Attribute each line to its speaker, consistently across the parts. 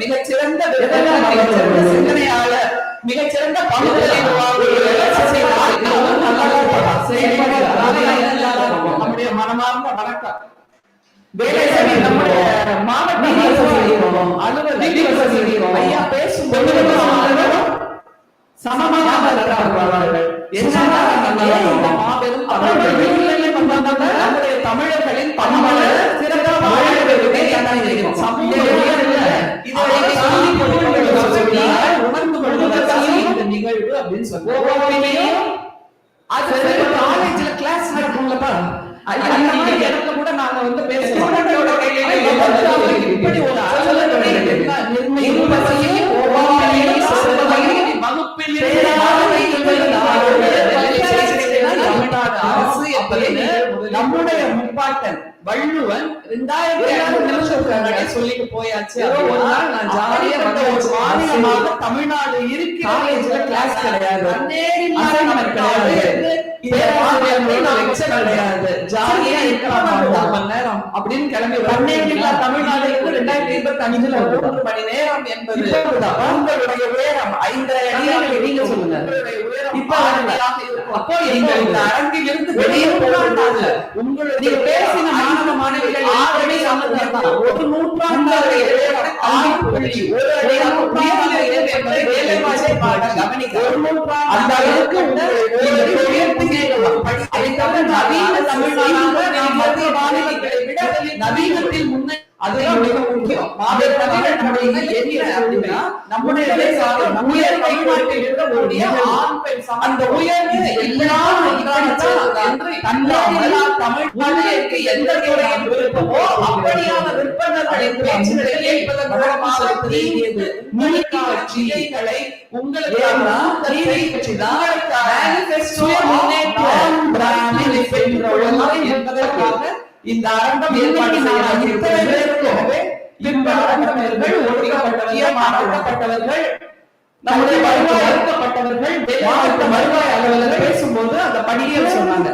Speaker 1: மிகச்சிறந்த மிகச்சிறந்த சிந்தனையாளர் மிகச்சிறந்த பகுதியில் நம்முடைய மனமார்ந்த வணக்கம். வேலைசரி நம்முடைய மாவட்ட அலுவலர் ஐயா பேசும்போது சமமாக மாபெரும் தமிழர்களின் பண்பாடு சிறந்த சமூக நிகழ்வு அப்படின்னு சொல்லுவோம் அது காலேஜ்ல கிளாஸ் நடக்கும்லப்பா அது அந்த மாதிரி இடத்துல கூட நாங்க வந்து பேசுவோம் இப்படி ஒரு அலுவலகத்தை நிர்ணயிப்பதையும் ஒவ்வாமையை சொல்வதையும் வகுப்பில் தமிழ்நாடு அரசு என்பது நம்முடைய முப்பாட்டன் வள்ளுவன் ரெண்டாயிரத்தி ஐநூறு சொல்லிட்டு போயாச்சு. ஒரு நாள் நான் ஜாலியா வந்து ஒரு மாநிலமாக தமிழ்நாடு இருக்கு. காலேஜ்ல கிளாஸ் கிடையாது. அசைன்மெண்ட் ஜாலியா இருக்கலாம் ஒரு மணி நேரம் அப்படின்னு கிளம்பி தமிழ்நாடுக்கு ரெண்டாயிரத்தி இருபத்தி அஞ்சுல மூன்று மணி நேரம் என்பது உங்களுடைய உயரம். நீங்க சொல்லுங்க. இப்ப அப்போ இந்த அரங்கில் இருந்து வெளியே போகக்கூடாது உங்களுடைய பேசின மாணவ மாணவிகள் ஆல்ரெடி ஒரு நூற்றாண்டு ஒரு அடி என்பதை வேலை வாய்ப்பை கவனிக்க அந்த அளவுக்கு உயர்த்துகிறீர்கள் அதுதான் மிக முக்கியம். நம்முடைய உயர் வழிபாட்டில் இருக்கக்கூடிய ஆண் பெண் அந்த உயர்வு எல்லாம் தமிழ் மொழிக்கு எந்த துறையில் விருப்பமோ அப்படியான விற்பனர்களின் பேச்சுகளை கேட்பதன் மூலமாக கட்சிகளை உங்களுக்கு என்பதற்காக இந்த அரங்கம் ஒடுக்கப்பட்டவர்கள் நம்முடைய வருவாய் அறுக்கப்பட்டவர்கள் மாவட்ட வருவாய் அலுவலர்கள் பேசும்போது அந்த பட்டியல் சொன்னாங்க?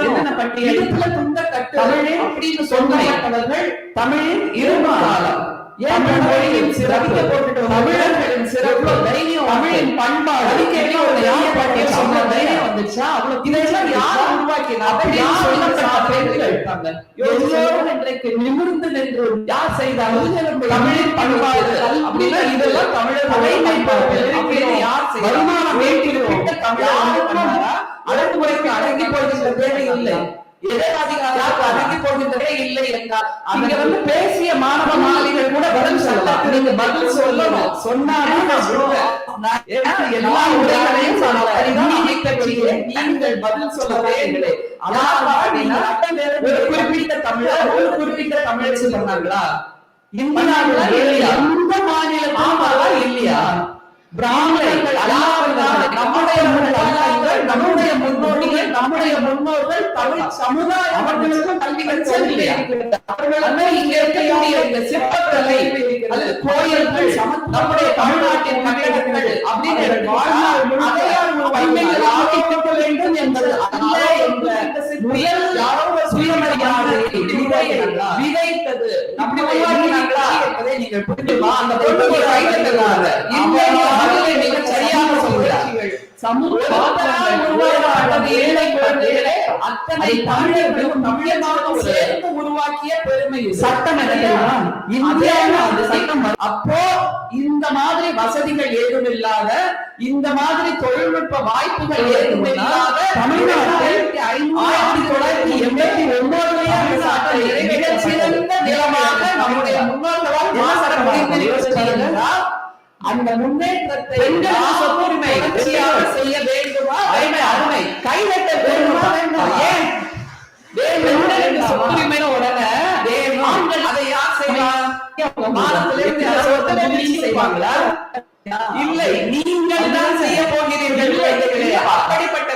Speaker 1: என்னென்ன பட்டியல்? இடுப்புல துண்ட கட்டு அப்படின்னு சொன்னவர்கள் தமிழின் இரும காலம் தமிழ் மொழியின் சிறப்பு? தமிழர்களின் சிறப்பு தைரியம் தமிழின் பண்பாடு. தைரியம் வந்துச்சா? அவ்வளவு இதெல்லாம் யார் உருவாக்கினா யார் சொல்லப்பட்ட பேர்கள் இருக்காங்க? எல்லோரும் இன்றைக்கு நிமிர்ந்து நின்று யார் செய்தாலும் தமிழின் பண்பாடு. அப்படின்னா இதெல்லாம் தமிழர் அப்படின்னு யார் செய்தார் வருமானம் வேண்டியிருக்கின்ற தமிழ் அடக்குமுறைக்கு அடங்கி போகின்ற தேவை இல்லை. போகின்றதே இல்லை என்றால் அங்க வந்து பேசிய மாணவ மாணவிகள் கூட பதில் சொல்லலாம். நீங்க பதில் சொல்லணும். சொன்னாலும் நான் சொல்லுவேன் நான் ஏன்னா எல்லா உரைகளையும் நான் சரிதான் அமைக்கவில்லை. நீங்கள் பதில் சொல்லவே இல்லை அதாவது நீங்க ஒரு குறிப்பிட்ட தமிழர் ஒரு குறிப்பிட்ட தமிழர் இல்லையா இந்த மாநிலம் சமுதாயம் அவர்களுக்கும் கல்வி அவர்கள் இங்க இருக்கக்கூடிய இந்த சிற்பக்கலை அல்லது கோயில்கள் நம்முடைய தமிழ்நாட்டின் கட்டடங்கள் அப்படின்னு வாழ்நாள் வேண்டும் என்பது அல்ல என்ற முயல் யாரோ சுயமரியாதை விதைத்தது. உருவாக்கினாங்களா என்பதை நீங்கள் புரிஞ்சுமா அந்த பொண்ணு மிக சரியாக சொல்கிறார்கள் சமூக மாற்றங்கள் உருவாக்கப்பட்டது ஏழை குழந்தைகளே அத்தனை தமிழர்களும் தமிழமாக சேர்ந்து உருவாக்கிய பெருமை. சட்டம்? இந்தியாவில் அந்த சட்டம் வ- அப்போ இந்த மாதிரி வசதிகள் ஏதும் இல்லாத இந்த மாதிரி தொழில்நுட்ப வாய்ப்புகள் ஏதும் இல்லாத தமிழ்நாட்டில் ஆயிரத்தி தொள்ளாயிரத்தி எண்பத்தி ஒன்பதுலயே அந்த சட்டம் மிகச் சிறந்த நிலமாக நம்முடைய முன்னோர்களால் மாசர முடிந்திருக்கிறது அந்த முன்னேற்றத்தை சொத்துரிமை செய்ய வேண்டுமா? அருமை அருமை. கைதட்ட வேண்டுமா? வேண்டாமா? ஏன்? சொத்துரிமைன்னு உடனே ஆண்கள் அதை யார் செய்வாங்க மாதத்திலிருந்து செய்வாங்களா? இல்லை. நீங்கள் தான் செய்ய போகிறீர்கள். அப்படிப்பட்ட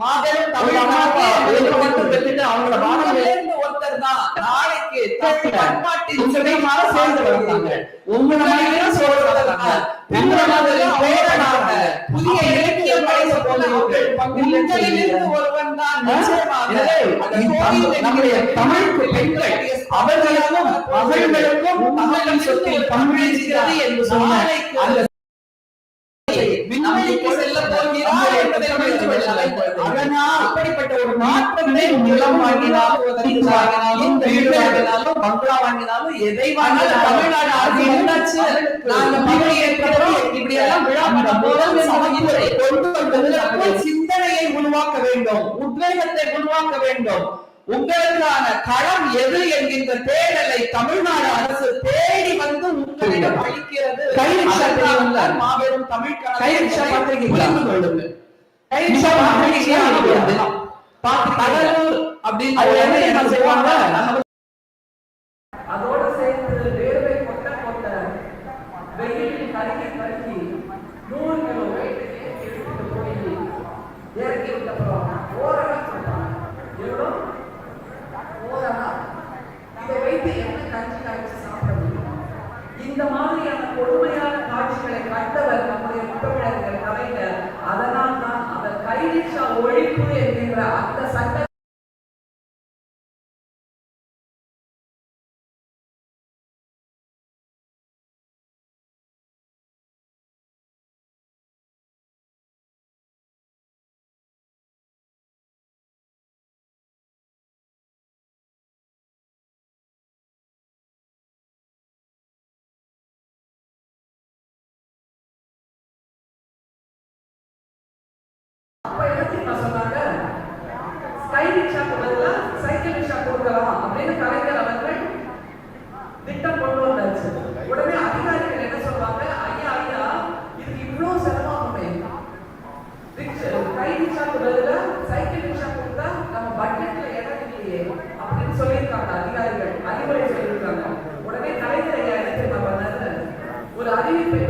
Speaker 1: மாபெரும் தமிழ் மாநாட்டை ஒருத்தர் தான் நாளைக்கு பண்பாட்டின் உங்களையுமாற சேர்ந்து வளர்த்தாங்க. உங்களை சோறு வளர்த்தாங்க. உங்களை மாதிரி பேரனாக புதிய இலக்கியம் படைத்த போன்றவர்கள் உங்களிலிருந்து ஒருவன் தான் நிச்சயமாக நம்முடைய தமிழ் பெண்கள் அவர்களுக்கும் மகள்களுக்கும் தமிழின் சொத்தில் பங்களிக்கிறது என்று சொன்ன அந்த விண்வெளிக்கு செல்ல போகிறார் என்பதை உணர்ந்து கொள்ளலாம். அதனால் அப்படிப்பட்ட ஒரு மாற்றத்தை நிலம் வாங்கினாலும் வீடு வாங்கினாலும் பங்களா வாங்கினாலும் எதை வாங்கினாலும் தமிழ்நாடு அரசு என்னாச்சு? நாங்க பதவி ஏற்பதோ இப்படி எல்லாம் விழா போதும் சமத்துவத்தை கொண்டு வந்தது சிந்தனையை உருவாக்க வேண்டும். உத்வேகத்தை உருவாக்க வேண்டும். உங்களுக்கான களம் எது என்கின்ற தேடலை தமிழ்நாடு அரசு தேடி வந்து உங்களிடம் அளிக்கிறது? மாபெரும் தமிழ்?
Speaker 2: அதோட சேர்த்து வேர்வை கொட்ட கொட்ட வெயிலில் கருகி கருகி நூறு கிலோ வெயிட்டுக்கு போய் இறக்கி விட்டப்புறம் ஓரணா சொல்றாங்க. எவ்வளோ ஓரணா இதை வைத்து என்ன கஞ்சி காய்ச்சி சாப்பிட முடியும்? இந்த மாதிரியான கொடுமையான காட்சிகளை கண்டவர் நம்முடைய முத்தமிழர்கள் கலைஞர் அதனால் தான் அவர் கைரிக்ஷா ஒழிப்பு என்கின்ற அந்த சட்ட அப்ப என்ன தெரியுமா சொன்னாங்க? ஸ்கை ரிக்ஷாக்கு பதிலா சைக்கிள் ரிக்ஷா கொடுக்கலாம் அப்படின்னு கலைஞர் அவர்கள் திட்டம் கொண்டு வந்தாச்சு. உடனே அதிகாரிகள் என்ன சொல்றாங்க? ஐயா ஐயா இதுக்கு இவ்வளவு செலவாகுமே ரிக்ஷா கை ரிக்ஷாக்கு பதிலா சைக்கிள் ரிக்ஷா கொடுத்தா நம்ம பட்ஜெட்ல இடம் இல்லையே அப்படின்னு சொல்லியிருக்காங்க அதிகாரிகள். அறிவுரை சொல்லியிருக்காங்க. உடனே கலைஞர் ஐயா என்ன தெரியுமா பண்ணாரு? ஒரு அறிவிப்பை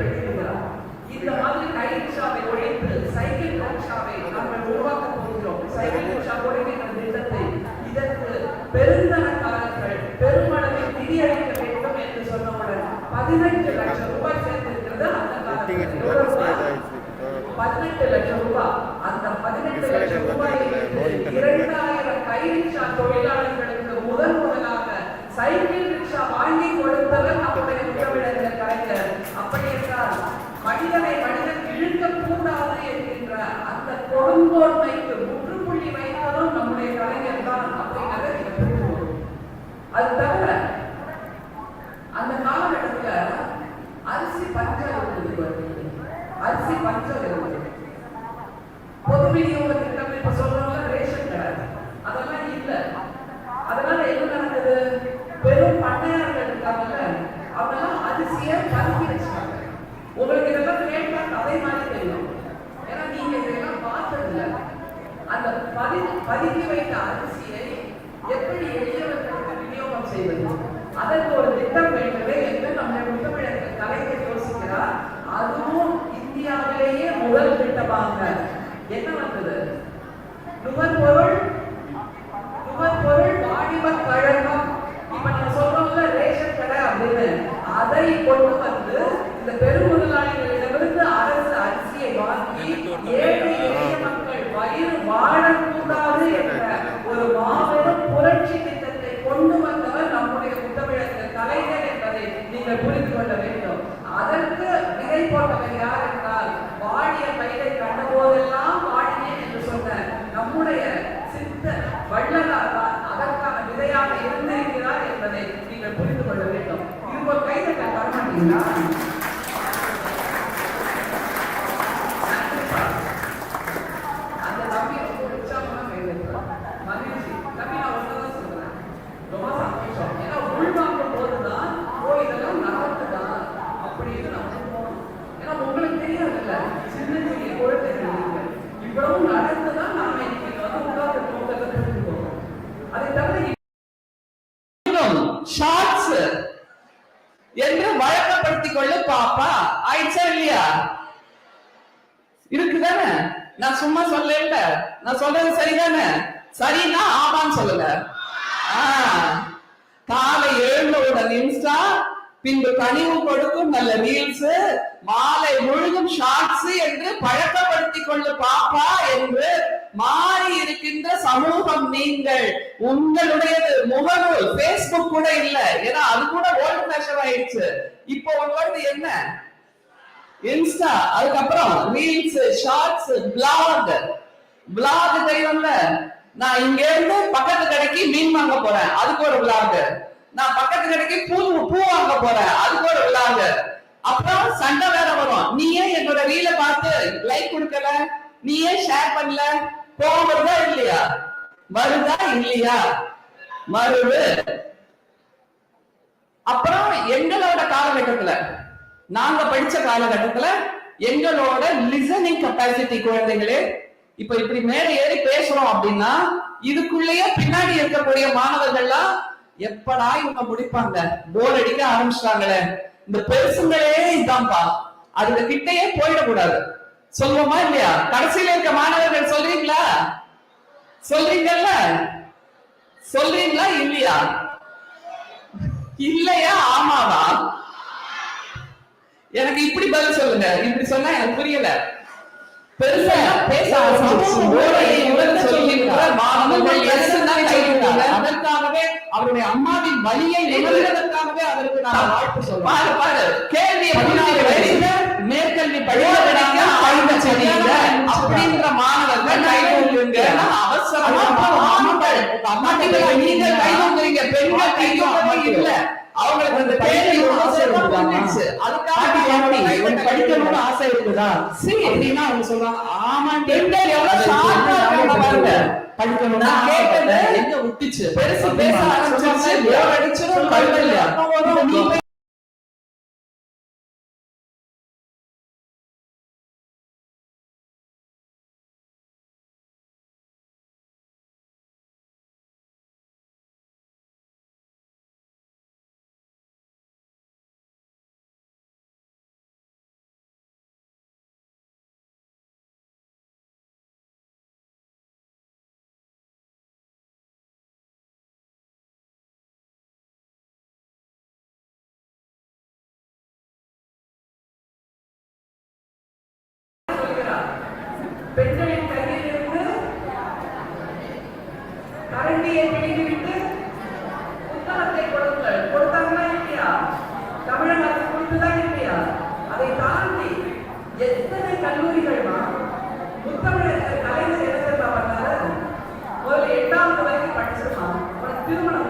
Speaker 2: பதினெட்டு லட்சம் ரூபாய் செய்வது. அதற்கு ஒரு திட்டம் வேண்டுமே என்று நம்முடைய முத்தமிழர்கள் கலைஞர் யோசிக்கிறார். அதுவும் இந்தியாவிலேயே முதல் திட்டமாக. என்ன வந்தது? நுகர்பொருள் நுகர்பொருள் வாணிப கழகம். இப்ப நம்ம சொல்றோம்ல ரேஷன் கடை அப்படின்னு. அதை கொண்டு வந்து இந்த பெருமுதலாளிகளிடமிருந்து அரசு அரிசியை வாங்கி ஏழை எளிய மக்கள் வயிறு வாழக்கூடாது என்ற ஒரு மாபெரும் புரட்சி திட்டத்தை கொண்டு வந்தவர் நம்முடைய முத்தமிழர்கள் கலைஞர் என்பதை நீங்கள் புரிந்து கொள்ள வேண்டும் அதற்கு விதை போட்டவர் யார் என்றால் வாடிய பயிரை கண்ட போதெல்லாம் வாடினேன் என்று சொன்ன நம்முடைய சித்த வள்ளலார் தான் அதற்கான விதையாக இருந்திருக்கிறார் என்பதை நீங்கள் புரிந்து கொள்ள வேண்டும். இவங்க ஒரு கைதட்ட தர மாட்டீங்களா அந்த தம்பி ரொம்ப உற்சாகமா கைதட்டுறான். மகிழ்ச்சி தம்பி நான் ஒண்ணுதான் சொல்றேன் ரொம்ப சந்தோஷம் ஏன்னா உள்வாங்கும் போதுதான் ஓ இதெல்லாம் நடக்குதா அப்படின்னு நம்ம போகணும் ஏன்னா உங்களுக்கு தெரியாதுல்ல சின்ன சிறிய குழந்தைகள் நீங்க இவ்வளவு நடந்துதான் நாம இன்னைக்கு இங்க வந்து உட்கார்ந்து புரிஞ்சுக்கோம் அதை தவிர
Speaker 1: ஷார்ட்ஸ் என்று வழக்கப்படுத்திக் கொள்ள பாப்பா ஆயிடுச்சா இல்லையா இருக்குதானே நான் சும்மா சொல்லல நான் சொல்றது சரிதானே சரின்னா ஆமான்னு சொல்லுங்க ஆ, காலை இன்ஸ்டா பின்பு கனிவு கொடுக்கும் நல்ல ரீல்ஸ் மாலை முழுதும் ஷார்ட்ஸ் என்று பழக்கப்படுத்திக் கொள்ளு பாப்பா என்று மாறி இருக்கின்ற சமூகம் நீங்கள். உங்களுடையது முகநூல். பேஸ்புக் கூட இல்ல. ஏன்னா அது கூட ஓல்ட் ஃபேஷன் ஆயிடுச்சு. இப்போ உங்களோடது என்ன? இன்ஸ்டா அதுக்கப்புறம் ரீல்ஸ் ஷார்ட்ஸ் பிளாக் பிளாக் தெரியும்ல நான் இங்க இருந்து பக்கத்து கடைக்கு மீன் வாங்க போறேன். அதுக்கு ஒரு பிளாக் நான் பக்கத்து கடைக்கு பூ பூ வாங்க போறேன். அதுக்கு ஒரு பிளாக் அப்புறம் சண்டை வேற வரும். நீ ஏன் என்னோட ரீல பார்த்து லைக் கொடுக்கல? நீ ஏன் ஷேர் பண்ணல? கோவம் வருதா இல்லையா? வருதா இல்லையா? மறுவு அப்புறம் எங்களோட காலகட்டத்துல நாங்க படிச்ச காலகட்டத்துல எங்களோட லிசனிங் கெப்பாசிட்டி குழந்தைகளே இப்ப இப்படி மேலே ஏறி பேசுறோம் அப்படின்னா இதுக்குள்ளேயே பின்னாடி இருக்கக்கூடிய மாணவர்கள்லாம் எப்படா இவங்க முடிப்பாங்க? போர் அடிக்க ஆரம்பிச்சிட்டாங்களே. இந்த பெருசுங்களே இதான்பா அதுல கிட்டயே போயிடக்கூடாது. சொல்லுவோமா இல்லையா? கடைசியில இருக்க மாணவர்கள் சொல்றீங்களா? சொல்றீங்கல்ல? சொல்றீங்களா இல்லையா? இல்லையா? ஆமாவா? எனக்கு இப்படி பதில் சொல்லுங்க. இப்படி சொன்னா எனக்கு புரியல. பெருசா பேச. அதற்காகவே அவருடைய அம்மாவின் வலியை உணர்ந்ததற்காகவே அவருக்கு நான் வாழ்த்து சொல்றேன். கேள்வி மேற்கல்வி படிக்க ஆய்வு செய்யுங்க அப்படின்ற மாணவர்கள் அவசரமா ஆண்கள் அம்மாட்டிகளா நீங்கள் கை தூங்குறீங்க பெண்கள் கை தூங்குறது இல்ல. அவங்களுக்கு அந்த வந்துடுச்சு. அதுக்காக
Speaker 3: படிக்கணும்னு ஆசை இருக்குதா?
Speaker 1: சரி.
Speaker 3: அப்படின்னா அவங்க சொல்றாங்க ஆமா
Speaker 1: பெண்கள் எவ்வளவு பாருங்க.
Speaker 3: படிக்கணும்னு
Speaker 1: கேட்டது. எங்க விட்டுச்சு? பெருசு பேச ஆரம்பிச்சிருச்சு போர் அடிச்சிடும்
Speaker 3: சொல்லுங்க.
Speaker 2: உனக்கு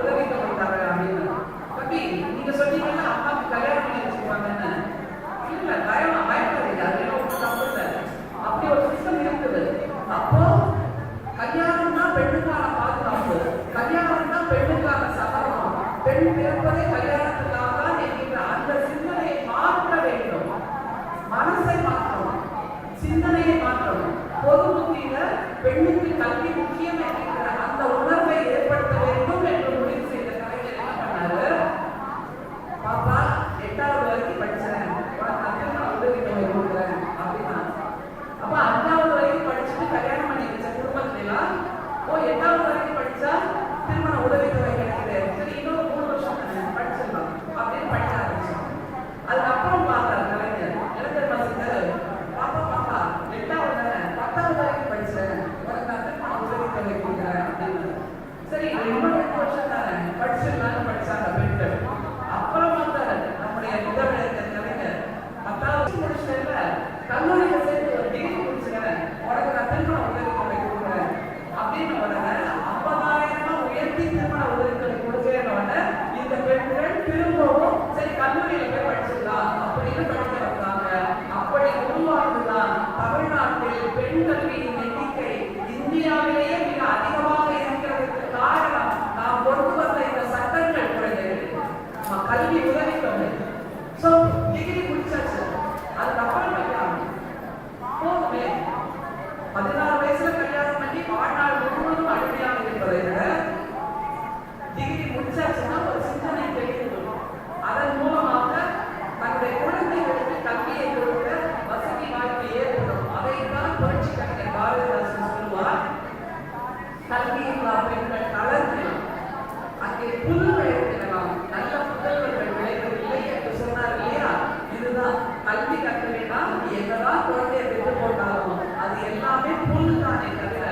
Speaker 2: கட்டலைன்னா என்னதான் குழந்தைய பெற்று போட்டாலும் அது எல்லாமே புல் தானே தவிர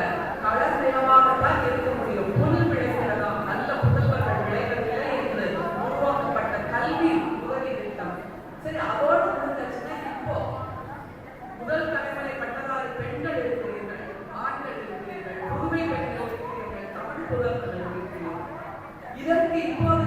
Speaker 2: கலர் நிலமாகத்தான் இருக்க முடியும். புல் விளைகிறதாம் நல்ல புத்தகங்கள் விளைகிறதுல என்று உருவாக்கப்பட்ட கல்வி உதவி திட்டம். சரி அதோடு முடிஞ்சிச்சுன்னா இப்போ முதல் தலைமுறை பட்டதாரி பெண்கள் இருக்கிறீர்கள் ஆண்கள் இருக்கிறீர்கள் புதுமை பெண்கள் இருக்கிறீர்கள் தமிழ் புலவர்கள் இருக்கிறீர்கள். இதற்கு இப்போது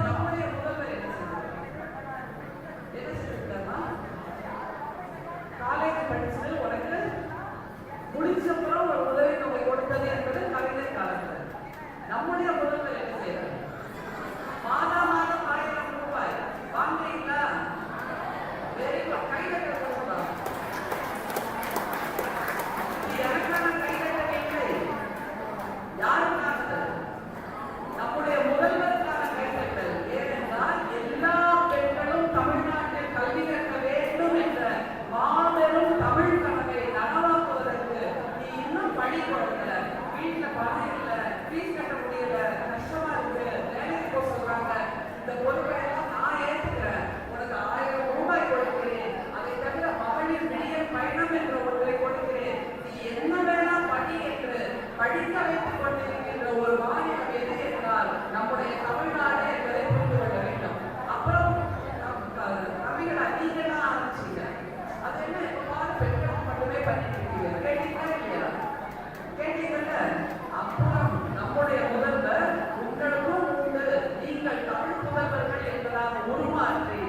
Speaker 2: உருமாற்றி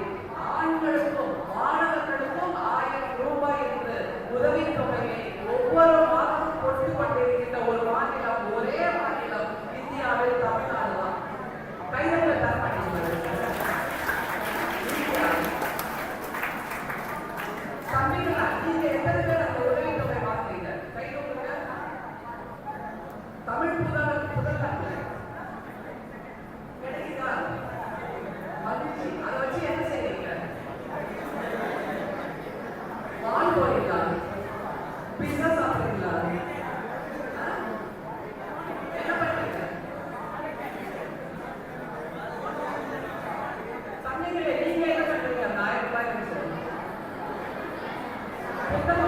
Speaker 2: ஆண்களுக்கும் மாணவர்களுக்கும் ஆயிரம் ரூபாய் என்ற உதவித்தொகையை ஒவ்வொரு மாதமும் கொடுத்து கொண்டிருக்கின்ற ஒரு மாநிலம் ஒரே மாநிலம் இந்தியாவில் தமிழ்நாடு தான். கைதங்கள் Estamos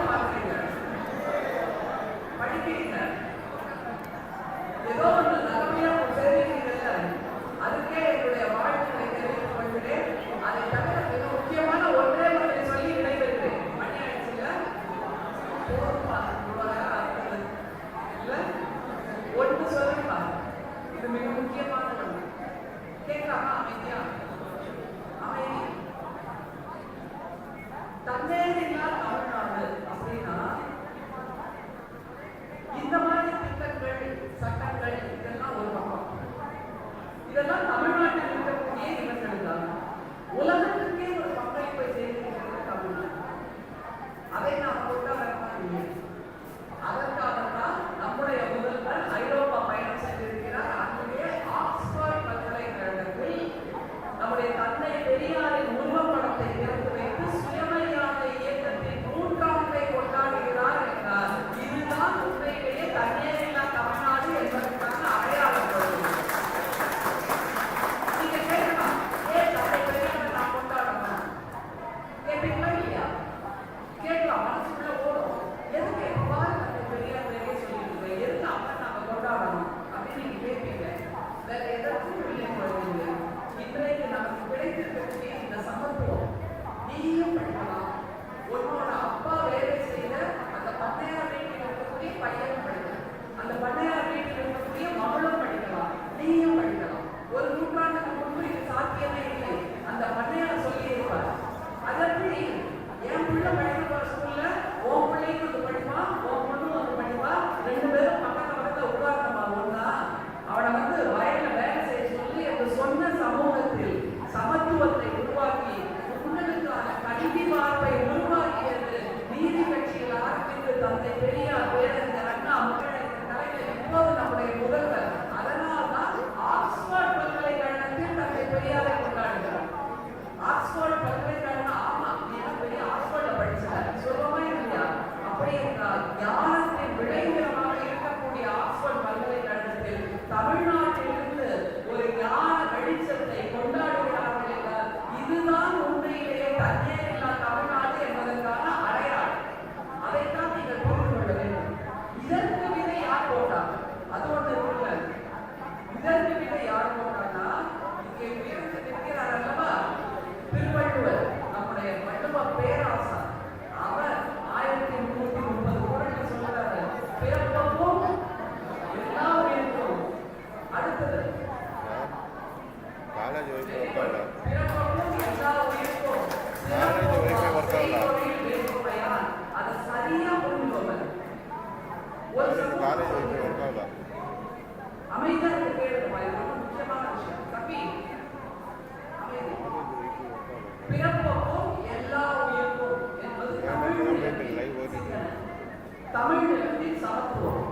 Speaker 2: தமிழ் நிலத்தில் சமத்துவம்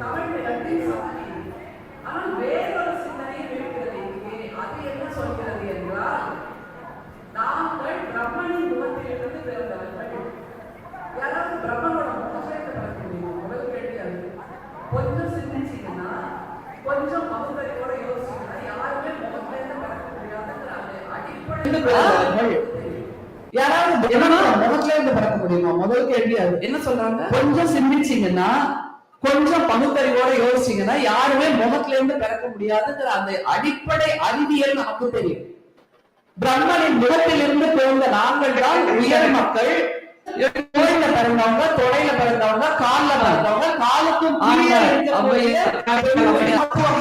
Speaker 2: தமிழ் நிலத்தில் சமநீதி ஆனால் வேறொரு சிந்தனை இருக்கிறது இங்கே? அது என்ன சொல்கிறது என்றால் நாங்கள் பிரம்மனின் முகத்திலிருந்து பிறந்தவர்கள். யாராவது பிரம்மனோட முகத்தை பிறக்க முடியுமா முதல் கேள்வி அது. கொஞ்சம் சிந்திச்சீங்கன்னா கொஞ்சம் பகுத்தறிவோட யோசிச்சீங்கன்னா யாருமே முகத்திலிருந்து பிறக்க முடியாதுங்கிற அந்த அடிப்படை
Speaker 1: யாராவது என்னன்னா முகத்துல இருந்து பிறக்க முடியுமா? முதல் கேள்வி அது.
Speaker 3: என்ன சொல்றாங்க?
Speaker 1: கொஞ்சம் சிந்திச்சீங்கன்னா கொஞ்சம் பகுத்தறிவோட யோசிச்சீங்கன்னா யாருமே முகத்துல இருந்து பிறக்க முடியாதுங்கிற அந்த அடிப்படை அறிவியல் நமக்கு தெரியும். பிரம்மனின் முகத்திலிருந்து பிறந்த நாங்கள் தான் உயர் மக்கள். தொடையில பிறந்தவங்க தொடையில பிறந்தவங்க கால்ல பிறந்தவங்க காலுக்கும்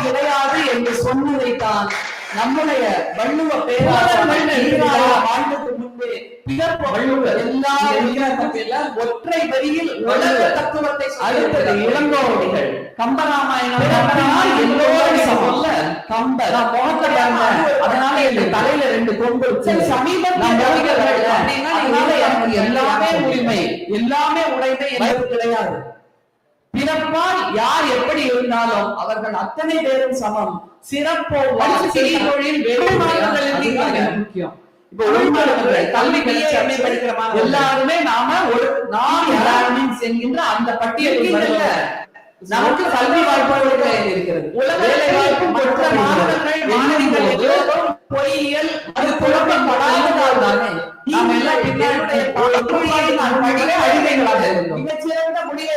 Speaker 1: கிடையாது என்று சொன்னதைத்தான் நம்முடைய வள்ளுவ பேராளர்கள் ஈராயிரம் ஒற்றை வரியில் தத்துவத்தை அடுத்தது இளங்கோவடிகள். கம்பராமாயணம். எல்லோரும் சொல்ல கம்பர். நான் முகத்தை பாருங்க அதனால எங்க தலையில ரெண்டு கொம்பு சரி சமீபத்தில் ரவிகர்கள் அதனால எனக்கு எல்லாமே உரிமை. எல்லாமே உடைமை என்பது கிடையாது. பிறப்பால் யார் எப்படி இருந்தாலும் அவர்கள் அத்தனை பேரும் சமம். சிறப்போ வாழ்க்கை தொழில் வெறுமாறுதல் முக்கியம். இப்ப கல்வி கல்வி படிக்கிற எல்லாருமே நாம ஒரு நாம் எல்லாருமே என்கின்ற அந்த பட்டியலில். நமக்கு கல்வி வாய்ப்புகள் இருக்கிறது. வேலை வாய்ப்பு மாணவிகள் பொறியியல் அது குழப்பப்படாததால் தானே. நாம் எல்லாம் பின்னாடி அடிமைகளாக இருந்தோம். மிகச்சிறந்த முடிவு.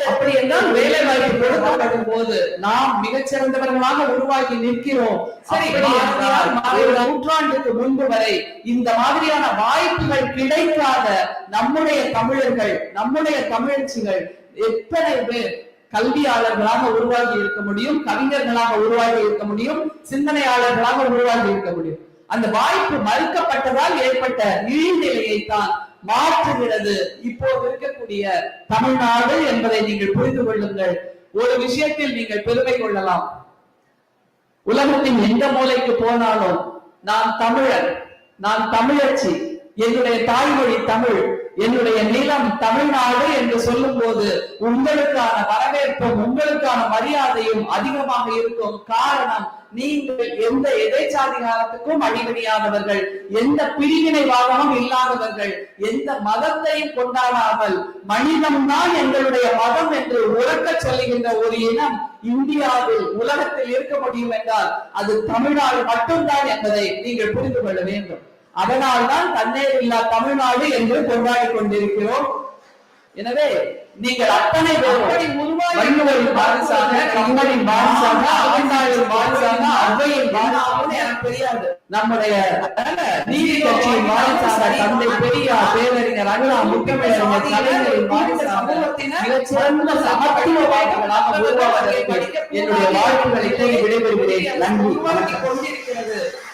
Speaker 1: என்றால் வேலை வாய்ப்பு கொடுக்கப்படும் போது நாம் மிகச்சிறந்தவர்களாக உருவாகி நிற்கிறோம். சரி நூற்றாண்டுக்கு முன்பு வரை இந்த மாதிரியான வாய்ப்புகள் கிடைக்காத நம்முடைய தமிழர்கள் நம்முடைய தமிழச்சிகள் எத்தனை பேர் கல்வியாளர்களாக உருவாகி இருக்க முடியும் கவிஞர்களாக உருவாகி இருக்க முடியும் சிந்தனையாளர்களாக உருவாகி இருக்க முடியும்? அந்த வாய்ப்பு மறுக்கப்பட்டதால் ஏற்பட்ட இழிநிலையை தான் மாற்றுகிறது. இப்போது இருக்கக்கூடிய தமிழ்நாடு என்பதை நீங்கள் புரிந்து கொள்ளுங்கள். ஒரு விஷயத்தில் நீங்கள் பெருமை கொள்ளலாம். உலகத்தின் எந்த மூலைக்கு போனாலும் நான் தமிழர் நான் தமிழச்சி. என்னுடைய தாய்மொழி தமிழ். என்னுடைய நிலம் தமிழ்நாடு என்று சொல்லும் போது உங்களுக்கான வரவேற்பும் உங்களுக்கான மரியாதையும் அதிகமாக இருக்கும் காரணம் நீங்கள் எந்த எதைச்சாதிகாரத்துக்கும் அடிபணியாதவர்கள் எந்த பிரிவினைவாதமும் இல்லாதவர்கள் எந்த மதத்தையும் கொண்டாடாமல் மனிதம்தான் எங்களுடைய மதம் என்று உறக்க சொல்லுகின்ற ஒரு இனம் இந்தியாவில் உலகத்தில் இருக்க முடியும் என்றால் அது தமிழ்நாடு மட்டும்தான் என்பதை நீங்கள் புரிந்து கொள்ள வேண்டும். அதனால்தான் தண்ணீர் இல்லா தமிழ்நாடு என்று கொண்டாடி கொண்டிருக்கிறோம். எனவே நீங்கள் அத்தனை பேரும் வள்ளுவரின் வாரிசாக கம்பனின் வாரிசாக அவண்டாளின் வாரிசாக அவ்வையின் வாரிசாக எனக்கு தெரியாது. நம்முடைய நீதி கட்சியின் வாரிசாக தந்தை பெரியார் பேரறிஞர் அண்ணா முத்தமிழறிஞர் கலைஞரின் வாரிசாக மிகச்சிறந்த சமத்துவவாதிகளாக உருவாவதற்கு என்னுடைய வாழ்த்துக்களை கூறி விடைபெறுகிறேன். நன்றி.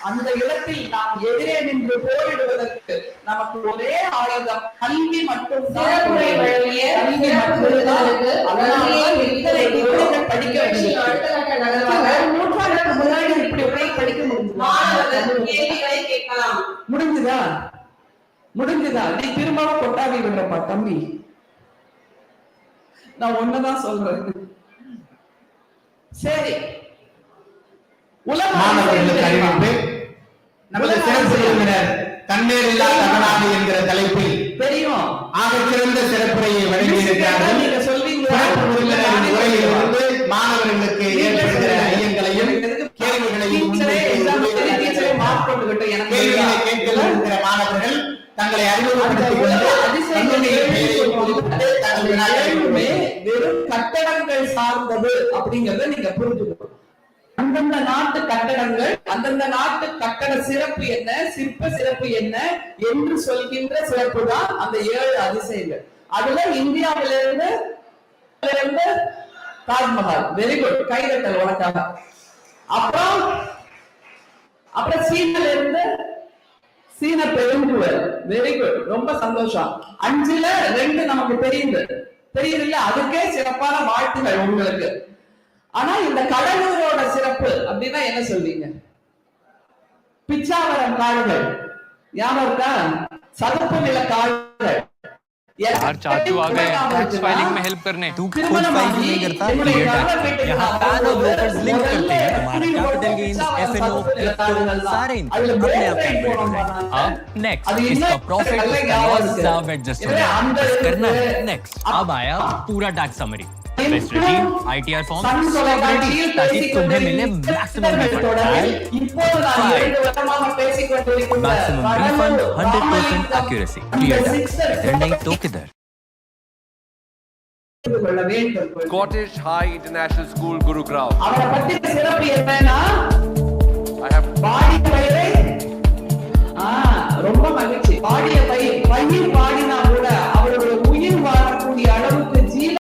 Speaker 1: அந்த இடத்தில் நாம் எதிரே நின்று போரிடுவதற்கு நமக்கு ஒரே ஆயுதம் கல்வி மட்டும் படிக்க நூற்றாண்டுக்கு முன்னாடி இப்படி உரை படிக்க முடியுமா முடிஞ்சுதா? முடிஞ்சுதா? நீ திரும்பவும் கொட்டாவி விடுறப்பா தம்பி. நான் ஒண்ணுதான் சொல்றேன். சரி.
Speaker 4: மாணவர்களுக்கு அறிவிப்பு. நமது சிறப்பு விருந்தினர் தண்ணீர் இல்லா தமிழ்நாடு என்கிற தலைப்பில்
Speaker 1: தெரியும்.
Speaker 4: ஆகச் சிறந்த சிறப்புரையை வழங்கியிருக்கிறார்கள். சிறப்பு விருந்தினரின் உரையிலிருந்து மாணவர்களுக்கு ஏற்படுகிற ஐயங்களையும் கேள்விகளையும் கேள்விகளை கேட்க இருக்கிற மாணவர்கள் தங்களை அறிமுகப்படுத்திக் கொண்டு
Speaker 1: வெறும் கட்டடங்கள் சார்ந்தது அப்படிங்கறத நீங்க புரிஞ்சுக்கணும். அந்தந்த நாட்டு கட்டடங்கள் அந்தந்த நாட்டு கட்டட சிறப்பு என்ன சிற்ப சிறப்பு என்ன என்று சொல்கின்ற சிறப்பு தான் அந்த ஏழு அதிசயங்கள். அதுல இந்தியாவிலிருந்து இருந்து தாஜ்மஹால். வெரி குட் கைதட்டல் உனக்காக. அப்புறம் அப்புறம் சீனல இருந்து சீன பெருங்குவல் வெரி குட் ரொம்ப சந்தோஷம். அஞ்சுல ரெண்டு நமக்கு தெரியுது. தெரியுது இல்ல அதுக்கே சிறப்பான வாழ்த்துகள் உங்களுக்கு. ஆனா இந்த கடலூரோட சிறப்பு அப்படின்னா என்ன சொல்வீங்க பிச்சாவரம் காடுகள் ஞாபகம் இருக்கா சதுப்பு நில காடுகள்
Speaker 5: यार चाचू आ गए टैक्स फाइलिंग में हेल्प करने
Speaker 6: तू खुद फाइल नहीं करता क्लियर टैक्स यहाँ पैन और ब्रोकर्स लिंक करते हैं तुम्हारा कैपिटल गेन्स एफएनओ क्रिप्टो सारे इनकम अपने आप कैलकुलेट हो जाएंगे अब नेक्स्ट इसका प्रॉफिट उसका लॉस सब एडजस्ट हो जाएगा बस करना है नेक्स्ट अब आया पूरा tax summary best regime ITR form ताकि तुम्हें मिले
Speaker 1: maximum maximum
Speaker 6: refund hundred percent accuracy clear tax इधर नहीं तो किधर
Speaker 7: Scottish High International School, Gurugram.
Speaker 1: I have. பாடிய பயிரை
Speaker 7: ரொம்ப மகிழ்ச்சி
Speaker 1: பாடிய பயிர் பயிர் பாடின